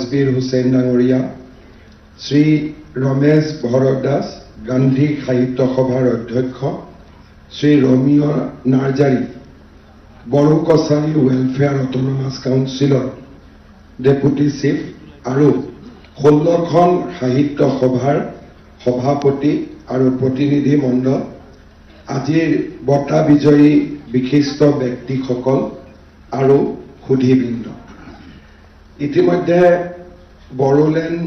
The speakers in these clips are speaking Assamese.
ৰাজবীৰ হুছেইন ডাঙৰীয়া শ্ৰী ৰমেশ ভৰত দাস গান্ধী সাহিত্য সভাৰ অধ্যক্ষ শ্ৰী ৰমিয় নাৰ্জাৰী বড়ো কছাৰী ৱেলফেয়াৰ অট'নমাছ কাউন্সিলৰ ডেপুটি চিফ আৰু ষোল্লখন সাহিত্য সভাৰ সভাপতি আৰু প্ৰতিনিধি মণ্ডল আজিৰ বঁটা বিজয়ী বিশিষ্ট ব্যক্তিসকল আৰু সুধীবৃন্দ ইতিমধ্যে বড়োলেণ্ড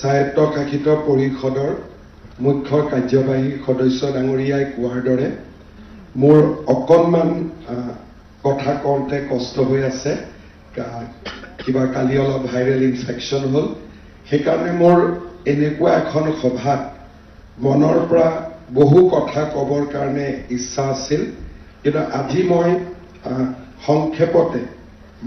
স্বায়ত্তশাসিত পৰিষদৰ মুখ্য কাৰ্যবাহী সদস্য ডাঙৰীয়াই কোৱাৰ দৰে মোৰ অকণমান কথা কওঁতে কষ্ট হৈ আছে। কিবা কালি অলপ ভাইৰেল ইনফেকশ্যন হ'ল। সেইকাৰণে মোৰ এনেকুৱা এখন সভাত মনৰ পৰা বহু কথা ক'বৰ কাৰণে ইচ্ছা আছিল। কিন্তু আজি মই সংক্ষেপতে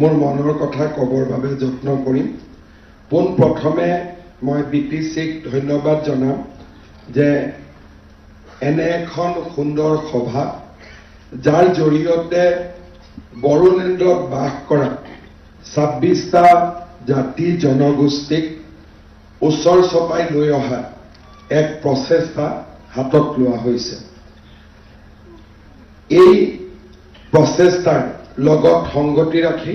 মোৰ মনৰ কথা ক'বৰ বাবে যত্ন কৰিম। পোনপ্ৰথমে মই বি টি চিক ধন্যবাদ জনাম যে এনে এখন সুন্দৰ সভা যাৰ জৰিয়তে বড়োলেণ্ডত বাস কৰা ছাব্বিছটা জাতি জনগোষ্ঠীক ওচৰ চপাই লৈ অহা এক প্ৰচেষ্টা হাতত লোৱা হৈছে। এই প্ৰচেষ্টাৰ লগত সংগতি ৰাখি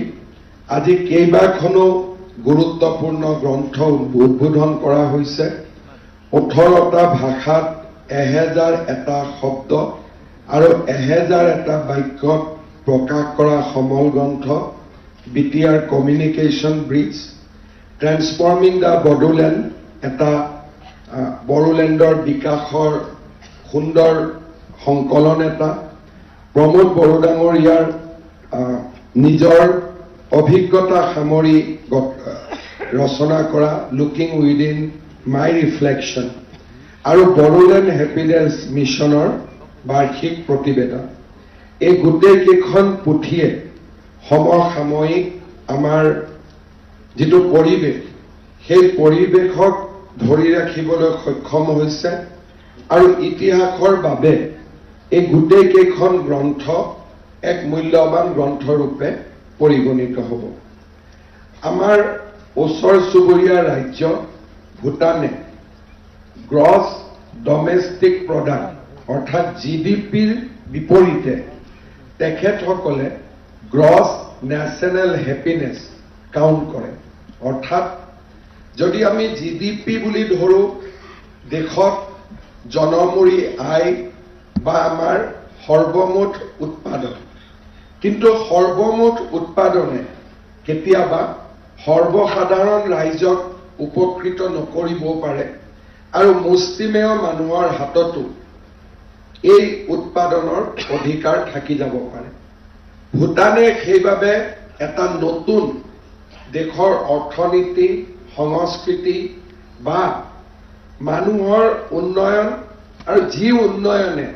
আজি কেইবাখনো গুৰুত্বপূৰ্ণ গ্ৰন্থ উদ্বোধন কৰা হৈছে। ওঠৰটা ভাষাত এহেজাৰ এটা শব্দ আৰু এহেজাৰ এটা বাক্যত প্ৰকাশ কৰা সমল গ্ৰন্থ B T R communication bridge transforming the Bodoland এটা বড়োলেণ্ডৰ বিকাশৰ সুন্দৰ সংকলন এটা প্ৰমোদ বড়ো ডাঙৰীয়াৰ আহ, নিজৰ অভিজ্ঞতা সামৰি ৰচনা কৰা লুকিং উইদিন মাই ৰিফ্লেকশ্যন আৰু বড়োলেণ্ড হেপিনেছ মিছনৰ বাৰ্ষিক প্ৰতিবেদন। এই গোটেইকেইখন পুথিয়ে সমসাময়িক আমাৰ যিটো পৰিৱেশ সেই পৰিৱেশক ধৰি ৰাখিবলৈ সক্ষম হৈছে আৰু ইতিহাসৰ বাবে এই গোটেইকেইখন গ্ৰন্থ এক মূল্যৱান গ্ৰন্থৰূপে পৰিগণিত হ'ব। আমাৰ ওচৰ চুবুৰীয়া ৰাজ্য ভূটানে গ্ৰছ ডমেষ্টিক প্ৰডাক্ট অৰ্থাৎ জি ডি পিৰ বিপৰীতে তেখেতসকলে গ্ৰছ নেশ্যনেল হেপিনেছ কাউণ্ট কৰে। অৰ্থাৎ যদি আমি জি ডি পি বুলি ধৰোঁ দেশত জনমূৰি আয় বা আমাৰ সৰ্বমুঠ উৎপাদন কিন্তু সৰ্বমুঠ উৎপাদনে কেতিয়াবা সৰ্বসাধাৰণ ৰাইজক উপকৃত নকৰিবও পাৰে আৰু মুষ্টিমেয় মানুহৰ হাততো এই উৎপাদনৰ অধিকাৰ থাকি যাব পাৰে। ভূটানে সেইবাবে এটা নতুন দেশৰ অৰ্থনীতি সংস্কৃতি বা মানুহৰ উন্নয়ন আৰু যি উন্নয়নে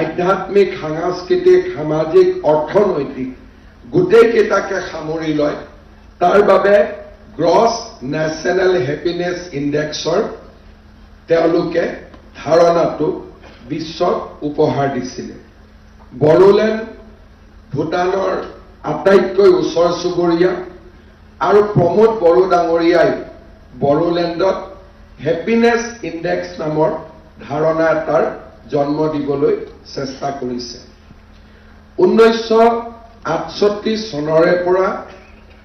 আধ্যাত্মিক সাংস্কৃতিক সামাজিক অৰ্থনৈতিক গোটেইকেইটাকে সামৰি লয়। তাৰ বাবে গ্ৰছ নেশ্যনেল হেপিনেছ ইণ্ডেক্সৰ তেওঁলোকে ধাৰণাটো বিশ্বক উপহাৰ দিছিলে। বড়োলেণ্ড ভূটানৰ আটাইতকৈ ওচৰ চুবুৰীয়া আৰু প্ৰমোদ বড়ো ডাঙৰীয়াই বড়োলেণ্ডত হেপিনেছ ইণ্ডেক্স নামৰ ধাৰণা এটাৰ জন্ম দিবলৈ চেষ্টা কৰিছে। ঊনৈছশ আঠষষ্ঠি চনৰে পৰা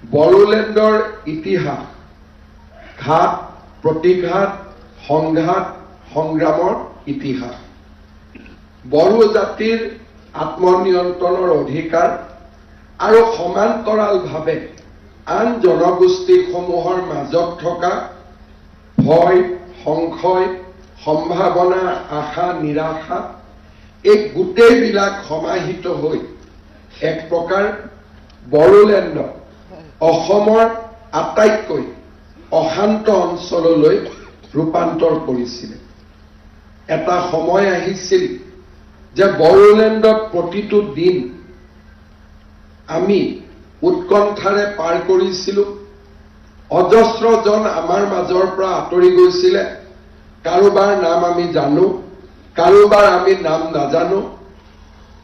বড়োলেণ্ডৰ ইতিহাস ঘাত প্ৰতিঘাত সংঘাত সংগ্ৰামৰ ইতিহাস। বড়ো জাতিৰ আত্মনিয়ন্ত্ৰণৰ অধিকাৰ আৰু সমান্তৰালভাৱে আন জনগোষ্ঠীসমূহৰ মাজত থকা ভয় সংশয় সম্ভাৱনা আশা নিৰাশা এই গোটেইবিলাক সমাহিত হৈ এক প্ৰকাৰ বড়োলেণ্ড অসমৰ আটাইতকৈ অশান্ত অঞ্চললৈ ৰূপান্তৰ কৰিছিলে। এটা সময় আহিছিল যে বড়োলেণ্ডত প্ৰতিটো দিন আমি উৎকণ্ঠাৰে পাৰ কৰিছিলো। অজস্ৰজন আমাৰ মাজৰ পৰা আঁতৰি গৈছিলে। কাৰোবাৰ নাম আমি জানো কাৰোবাৰ আমি নাম নাজানো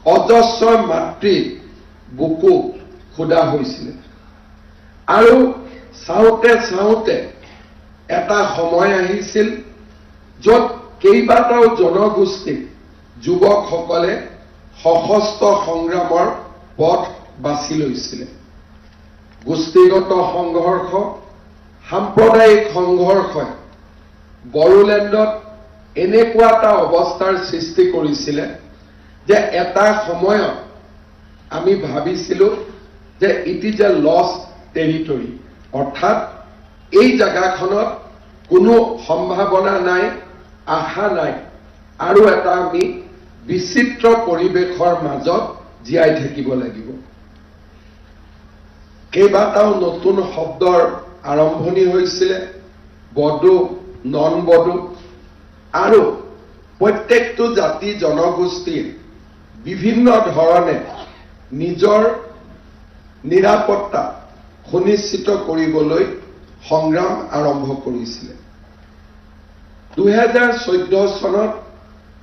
অজস্ৰ মাতৃ বুকু সোধা হৈছিলে। আৰু চাওঁতে চাওঁতে এটা সময় আহিছিল য'ত কেইবাটাও জনগোষ্ঠীক যুৱকসকলে সশস্ত্ৰ সংগ্ৰামৰ পথ বাছি লৈছিলে। গোষ্ঠীগত সংঘৰ্ষ সাম্প্ৰদায়িক সংঘৰ্ষই বড়োলেণ্ডত এনেকুৱা এটা অৱস্থাৰ সৃষ্টি কৰিছিলে যে এটা সময়ত আমি ভাবিছিলোঁ যে it is a loss territory অৰ্থাৎ এই জেগাখনত কোনো সম্ভাৱনা নাই আশা নাই। আৰু এটা আমি বিচিত্ৰ পৰিৱেশৰ মাজত জীয়াই থাকিব লাগিব। কেইবাটাও নতুন শব্দৰ আৰম্ভণি হৈছিলে। বড়ো নন বড়ো আৰু প্ৰত্যেকটো জাতি জনগোষ্ঠীৰ বিভিন্ন ধৰণে নিজৰ নিৰাপত্তা সুনিশ্চিত কৰিবলৈ সংগ্ৰাম আৰম্ভ কৰিছিলে। দুহেজাৰ চৈধ্য চনত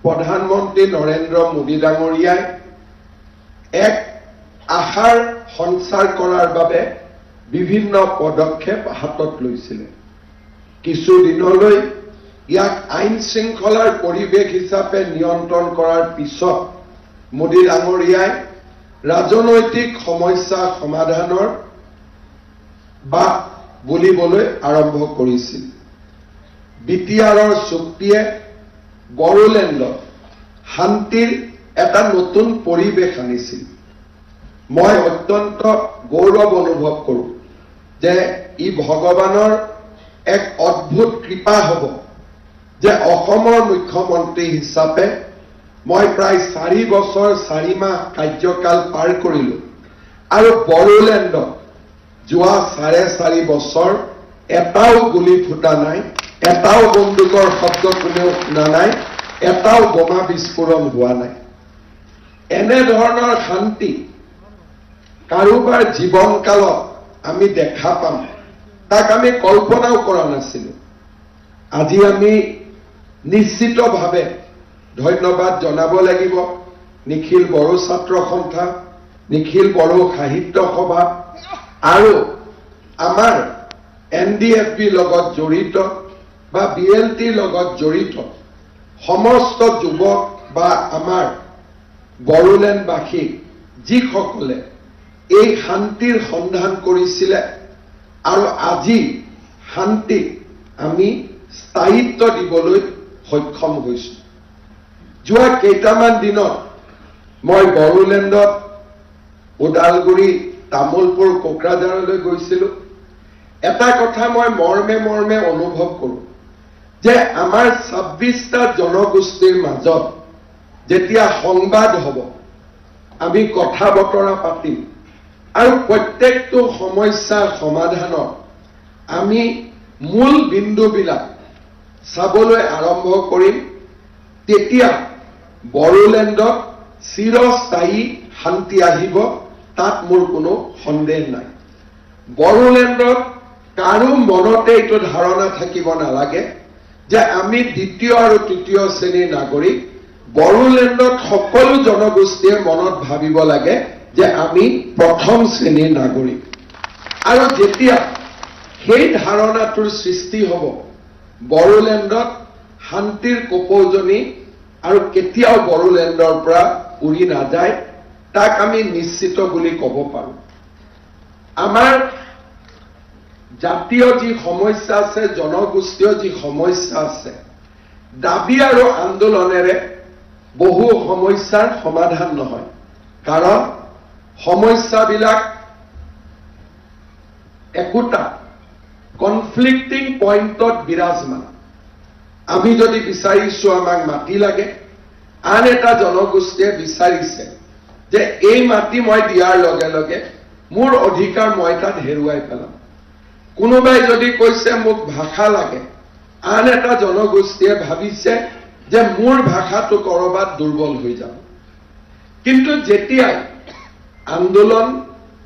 প্ৰধানমন্ত্ৰী নৰেন্দ্ৰ মোদী ডাঙৰীয়াই এক আশাৰ সঞ্চাৰ কৰাৰ বাবে বিভিন্ন পদক্ষেপ হাতত লৈছিলে। কিছুদিনলৈ ইয়াক আইন শৃংখলাৰ পৰিৱেশ হিচাপে নিয়ন্ত্ৰণ কৰাৰ পিছত মোদী ডাঙৰীয়াই ৰাজনৈতিক সমস্যা সমাধানৰ বাট বুলিবলৈ আৰম্ভ কৰিছিল। বি টি আৰৰ চুক্তিয়ে বড়োলেণ্ডত শান্তিৰ এটা নতুন পৰিৱেশ আনিছিল। মই অত্যন্ত গৌৰৱ অনুভৱ কৰোঁ যে ই ভগৱানৰ এক অদ্ভুত কৃপা হ'ব যে অসমৰ মুখ্যমন্ত্ৰী হিচাপে মই প্ৰায় চাৰি বছৰ চাৰি মাহ কাৰ্যকাল পাৰ কৰিলোঁ আৰু বড়োলেণ্ডত যোৱা চাৰে চাৰি বছৰ এটাও গুলি ফুটা নাই এটাও বন্দুকৰ শব্দ কোনেও শুনা নাই এটাও বোমা বিস্ফোৰণ হোৱা নাই। এনেধৰণৰ শান্তি কাৰোবাৰ জীৱনকালত আমি দেখা পাম। তাক আমি কল্পনাও কৰা নাছিলোঁ। আজি আমি নিশ্চিতভাৱে ধন্যবাদ জনাব লাগিব। নিখিল বড়ো ছাত্ৰ সন্থা নিখিল বড়ো সাহিত্য সভা আৰু আমাৰ এন ডি এফ বিৰ লগত জড়িত বা বি এল টিৰ লগত জড়িত সমস্ত যুৱক বা আমাৰ বড়োলেণ্ডবাসী যিসকলে এই শান্তিৰ সন্ধান কৰিছিলে আৰু আজি শান্তিক আমি স্থায়িত্ব দিবলৈ সক্ষম হৈছোঁ। যোৱা কেইটামান দিনত মই বড়োলেণ্ডত ওদালগুৰি, তামোলপুৰ, কোকৰাঝাৰলৈ গৈছিলোঁ। এটা কথা মই মৰ্মে মৰ্মে অনুভৱ কৰোঁ, যে আমাৰ ছাব্বিছটা জনগোষ্ঠীৰ মাজত যেতিয়া সংবাদ হ'ব, আমি কথা বতৰা পাতিম। আৰু প্ৰত্যেকটো সমস্যাৰ সমাধানত আমি মূল বিন্দুবিলাক চাবলৈ আৰম্ভ কৰিম। তেতিয়া বড়োলেণ্ডত চিৰস্থায়ী শান্তি আহিব তাত মোৰ কোনো সন্দেহ নাই। বড়োলেণ্ডত কাৰো মনতে এইটো ধাৰণা থাকিব নালাগে যে আমি দ্বিতীয় আৰু তৃতীয় শ্ৰেণীৰ নাগৰিক। বড়োলেণ্ডত সকলো জনগোষ্ঠীয়ে মনত ভাবিব লাগে যে আমি প্ৰথম শ্ৰেণীৰ নাগৰিক। আৰু যেতিয়া সেই ধাৰণাটোৰ সৃষ্টি হ'ব, বড়োলেণ্ডত শান্তিৰ কপৌজনী আৰু কেতিয়াও বড়োলেণ্ডৰ পৰা উৰি নাযায়, তাক আমি নিশ্চিত বুলি ক'ব পাৰোঁ। আমাৰ জাতীয় যি সমস্যা আছে, জনগোষ্ঠীয় যি সমস্যা আছে, দাবি আৰু আন্দোলনেৰে বহু সমস্যাৰ সমাধান নহয়। কাৰণ সমস্যাবিলাক একোটা কনফ্লিক্টিং পইণ্টত বিৰাজমান। আমি যদি বিচাৰিছো আমাক মাটি লাগে আন এটা জনগোষ্ঠীয়ে বিচাৰিছে যে এই মাটি মই দিয়াৰ লগে লগে মোৰ অধিকাৰ মই তাত হেৰুৱাই পেলাম। কোনোবাই যদি কৈছে মোক ভাষা লাগে আন এটা জনগোষ্ঠীয়ে ভাবিছে যে মোৰ ভাষাটো ক'ৰবাত দুৰ্বল হৈ যাব। কিন্তু যেতিয়াই আন্দোলন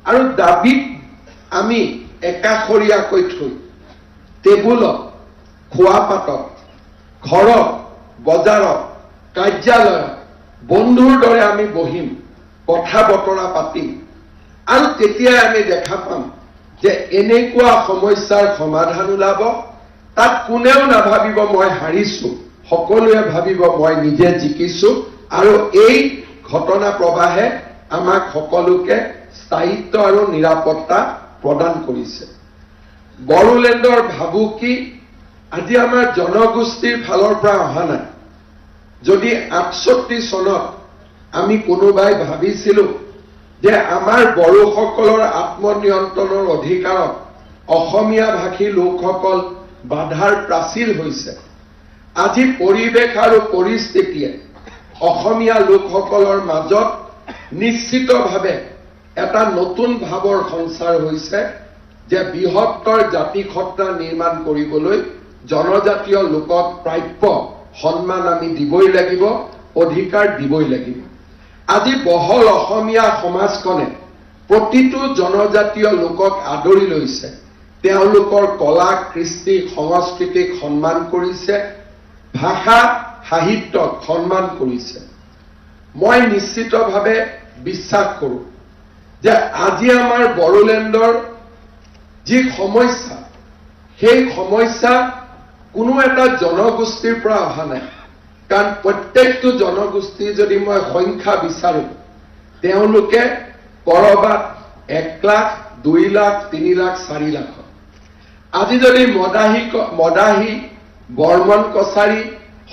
আৰু দাবীত আমি একাষৰীয়াকৈ থৈ টেবুলত খোৱাপাতত ঘৰত বজাৰত কাৰ্যালয়ত বন্ধুৰ দৰে আমি বহিম কথা বতৰা পাতিম আৰু তেতিয়াই আমি দেখা পাম যে এনেকুৱা সমস্যাৰ সমাধান ওলাব তাত কোনেও নাভাবিব মই হাৰিছো সকলোৱে ভাবিব মই নিজে জিকিছো আৰু এই ঘটনা প্ৰবাহে আমাক সকলোকে স্থায়িত্ব আৰু নিৰাপত্তা প্ৰদান কৰিছে। বড়োলেণ্ডৰ ভাবুকি আজি আমাৰ জনগোষ্ঠীৰ ফালৰ পৰা অহা নাই। যদি আঠষষ্ঠি চনত আমি কোনোবাই ভাবিছিলো যে আমাৰ বড়োসকলৰ আত্মনিয়ন্ত্ৰণৰ অধিকাৰত অসমীয়া ভাষী লোকসকল বাধাৰ প্ৰাচীৰ হৈছে, আজি পৰিৱেশ আৰু পৰিস্থিতিয়ে অসমীয়া লোকসকলৰ মাজত নিশ্চিতভাৱে এটা নতুন ভাৱৰ সঞ্চাৰ হৈছে যে বৃহত্তৰ জাতিসত্তা নিৰ্মাণ কৰিবলৈ জনজাতীয় লোকক প্ৰাপ্য সন্মান আমি দিবই লাগিব অধিকাৰ দিবই লাগিব। আজি বহল অসমীয়া সমাজখনে প্ৰতিটো জনজাতীয় লোকক আদৰি লৈছে। তেওঁলোকৰ কলা কৃষ্টি সংস্কৃতিক সন্মান কৰিছে ভাষা সাহিত্যক সন্মান কৰিছে। মই নিশ্চিতভাৱে বিশ্বাস কৰোঁ যে আজি আমাৰ বড়োলেণ্ডৰ যি সমস্যা সেই সমস্যা কোনো এটা জনগোষ্ঠীৰ পৰা অহা নাই। কাৰণ প্ৰত্যেকটো জনগোষ্ঠী যদি মই সংখ্যা বিচাৰোঁ তেওঁলোকে কৰবাত এক লাখ দুই লাখ তিনি লাখ চাৰি লাখ আজি যদি মদাহী মদাহী বৰ্মন কছাৰী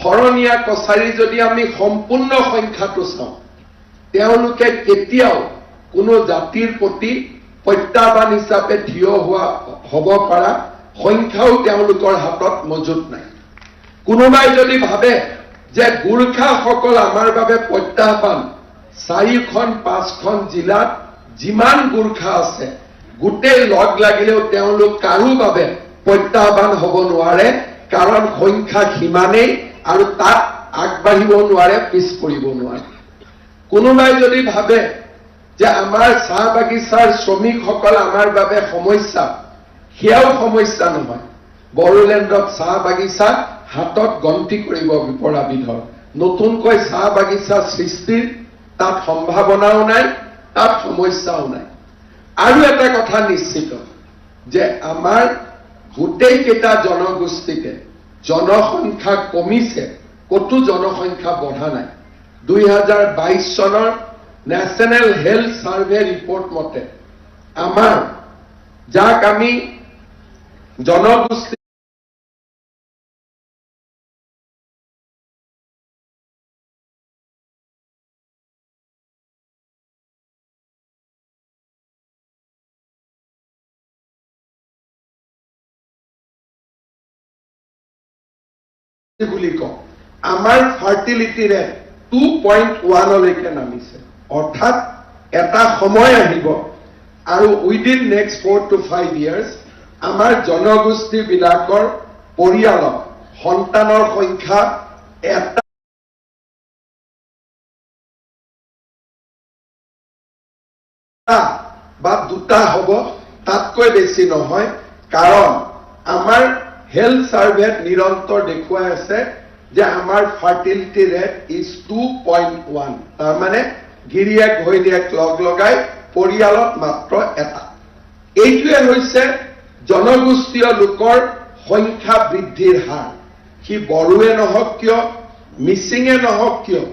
শৰণীয়া কছাৰী যদি আমি সম্পূৰ্ণ সংখ্যাটো চাওঁ তেওঁলোকে কেতিয়াও কোনো জাতিৰ প্ৰতি প্ৰত্যাহ্বান হিচাপে থিয় হোৱা হ'ব পৰা সংখ্যাও তেওঁলোকৰ হাতত মজুত নাই। কোনোবাই যদি ভাবে যে গোৰ্খাসকল আমাৰ বাবে প্ৰত্যাহ্বান চাৰিখন পাঁচখন জিলাত যিমান গোৰ্খা আছে গোটেই লগ লাগিলেও তেওঁলোক কাৰো বাবে প্ৰত্যাহ্বান হ'ব নোৱাৰে কাৰণ সংখ্যা সিমানেই আৰু তাত আগবাঢ়িব নোৱাৰে পিছ পৰিব নোৱাৰে। কোনোবাই যদি ভাবে যে আমাৰ চাহ বাগিচাৰ শ্ৰমিকসকল আমাৰ বাবে সমস্যা, সেয়াও সমস্যা নহয়। বড়োলেণ্ডত চাহ বাগিচা হাতত গন্তি কৰিব বিপৰা বিধৰ নতুনকৈ চাহ বাগিচা সৃষ্টিৰ তাত সম্ভাৱনাও নাই, তাত সমস্যাও নাই। আৰু এটা কথা নিশ্চিত, যে আমাৰ গোটেই কেইটা জনগোষ্ঠীতে জনসংখ্যা কমিছে, ক'তো জনসংখ্যা বঢ়া নাই। দুই চনৰ নেশ্যনেল হেল্থ ছাৰ্ভে ৰিপৰ্ট মতে, আমাৰ, যাক আমি জনগোষ্ঠী বুলি কওঁ, আমাৰ ফাৰ্টিলিটি ৰেট টু পইণ্ট ওৱানলৈকে নামিছে। অৰ্থাৎ এটা সময় আহিব আৰু within next four to five years আমাৰ জনগোষ্ঠীবিলাকৰ পৰিয়ালত সন্তানৰ সংখ্যা এটা বা দুটা হ'ব। তাতকৈ বেছি নহয় কাৰণ আমাৰ হেল্থ ছাৰ্ভেত নিৰন্তৰ দেখুৱাই আছে যে আমাৰ fertility rate is two point one তাৰমানে গিৰিয়েক ঘৈণীয়েক লগ লগাই পৰিয়ালত মাত্ৰ এটা। এইটোৱে হৈছে জনগোষ্ঠীয় লোকৰ সংখ্যা বৃদ্ধিৰ হাৰ। সি বড়োৱে নহওক কিয়, মিচিঙে নহওক কিয়,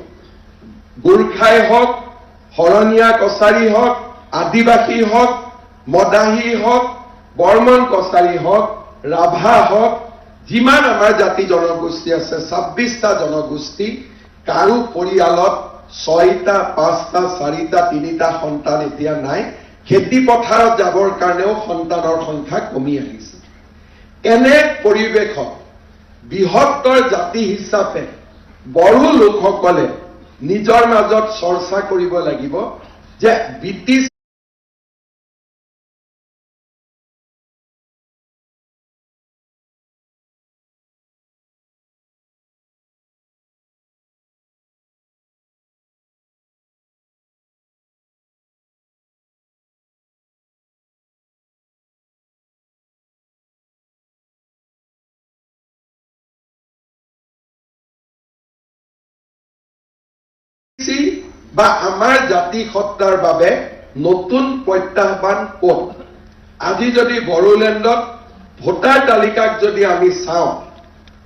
গোৰ্খাই হওক শৰণীয়া কছাৰী হওক, আদিবাসী হওক, মদাহী হওক, বৰ্মন কছাৰী হওক, ৰাভা হওক যিমান আমাৰ জাতি জনগোষ্ঠী আছে ছাব্বিছটা জনগোষ্ঠী কাৰো পৰিয়ালত ছয়টা পাঁচটা চাৰিটা তিনিটা সন্তান এতিয়া নাই। খেতি পথাৰত যাবৰ কাৰণেও সন্তানৰ সংখ্যা কমি আহিছে। এনে পৰিৱেশত বৃহত্তৰ জাতি হিচাপে বড়ো লোকসকলে নিজৰ মাজত চৰ্চা কৰিব লাগিব যে ব্ৰিটিছ বা আমাৰ জাতি সত্তাৰ বাবে নতুন প্ৰত্যাহ্বান ক'ত? আজি যদি বড়োলেণ্ডত ভোটাৰ তালিকাক যদি আমি চাওঁ,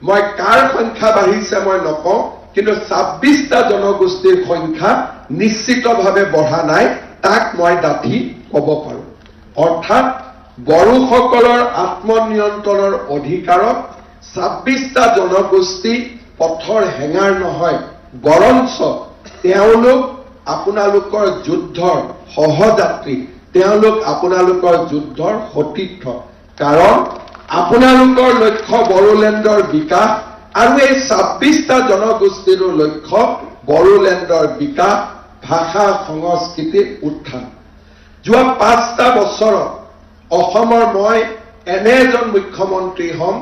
মই কাৰ সংখ্যা বাঢ়িছে মই নকওঁ, কিন্তু ছাব্বিছটা জনগোষ্ঠীৰ সংখ্যা নিশ্চিতভাৱে বঢ়া নাই, তাক মই ডাঠি ক'ব পাৰোঁ। অৰ্থাৎ বড়োসকলৰ আত্মনিয়ন্ত্ৰণৰ অধিকাৰত ছাব্বিছটা জনগোষ্ঠী পথৰ হেঙাৰ নহয়, বৰঞ্চ তেওঁলোক আপোনালোকৰ যুদ্ধৰ সহযাত্ৰী তেওঁলোক আপোনালোকৰ যুদ্ধৰ সতীৰ্থ। কাৰণ আপোনালোকৰ লক্ষ্য বড়োলেণ্ডৰ বিকাশ আৰু এই ছাব্বিছটা জনগোষ্ঠীৰো লক্ষ্য বড়োলেণ্ডৰ বিকাশ ভাষা সংস্কৃতিৰ উত্থান। যোৱা পাঁচটা বছৰত অসমৰ মই এনে এজন মুখ্যমন্ত্ৰী হ'ম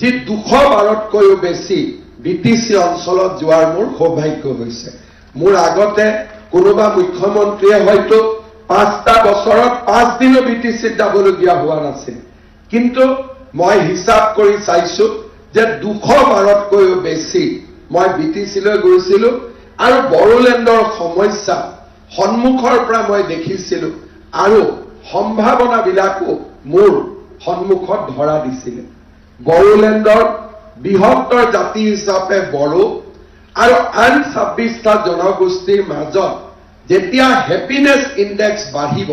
যি দুশ বাৰতকৈও বেছি বি টি চি অঞ্চলত যোৱাৰ মোৰ সৌভাগ্য হৈছে। মোৰ আগতে কোনোবা মুখ্যমন্ত্ৰীয়ে হয়তো পাঁচটা বছৰত পাঁচদিনো বি টি চিত যাবলগীয়া হোৱা নাছিল। কিন্তু মই হিচাপ কৰি চাইছো যে দুশ বাৰতকৈও বেছি মই বি টি চিলৈ গৈছিলো আৰু বড়োলেণ্ডৰ সমস্যা সন্মুখৰ পৰা মই দেখিছিলো আৰু সম্ভাৱনাবিলাকো মোৰ সন্মুখত ধৰা দিছিলে। বড়োলেণ্ডৰ বৃহত্তৰ জাতি হিচাপে বড়ো আৰু আন ছাব্বিছটা জনগোষ্ঠীৰ মাজত যেতিয়া হেপিনেছ ইণ্ডেক্স বাঢ়িব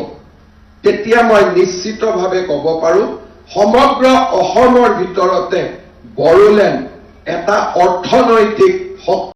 তেতিয়া মই নিশ্চিতভাৱে ক'ব পাৰোঁ সমগ্ৰ অসমৰ ভিতৰতে বড়োলেণ্ড এটা অৰ্থনৈতিক শক্তি